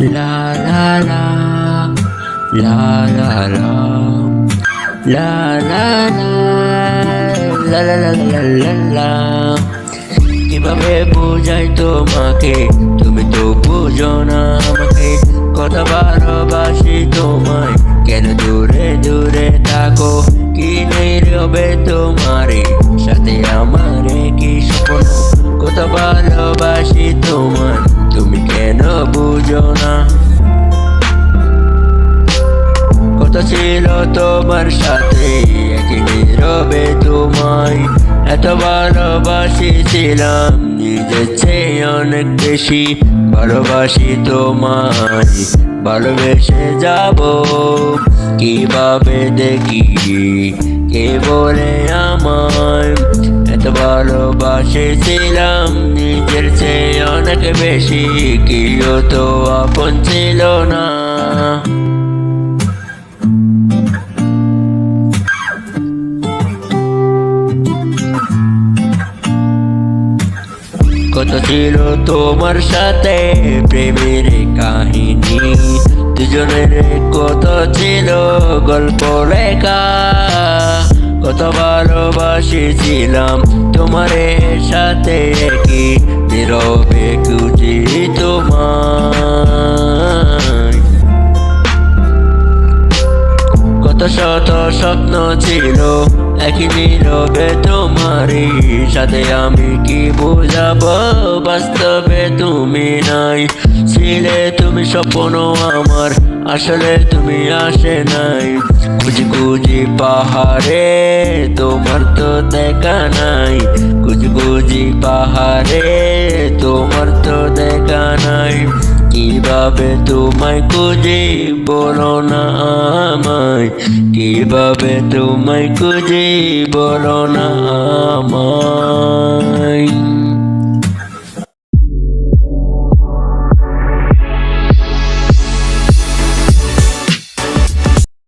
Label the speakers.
Speaker 1: La la la. La la la. La la la. La la la la la la. কীভাবে বোঝাই তোমাকে, তুমি তো বোঝো না আমাকে। কথা ভালোবাসি তোমায়, কেন দূরে দূরে থাকো? কি নেই রবে তোমারে, সাথে আমারে কি স্বপ্ন? কত ভালোবাসি তোমায়। ছিল তোমার সাথে একই নীরবে তোমায়। এত ভালোবাসিছিলাম নিজের চেয়ে অনেক বেশি ভালোবাসি তোমায়। ভালোবেসে যাব, কীভাবে দেখি, কে বলে আমায়? এত ভালোবাসেছিলাম নিজের চেয়ে অনেক বেশি, কেউ তো আপন ছিল না। কত ছিল তোমার সাথে প্রেমের কাহিনী? দুজনের কত ছিল গল্প লেখা? কত ভালোবাসেছিলাম তোমার সাথে কি নীরবে খুঁজি তোমায়? কত শত স্বপ্ন ছিল একই নীরবে তোমারই। সাথে আমি কি বোঝাবো? বাস্তবে তুমি নাই। ছিলে তুমি স্বপ্ন আমার, আসলে তুমি আসে নাই। খুঁজি খুঁজি পাহাড়ে, তোমার তো দেখা নাই। কীভাবে তোমায় খুঁজে? বলো না আমায়। কীভাবে তোমায় খুঁজে? বলো না আমায়।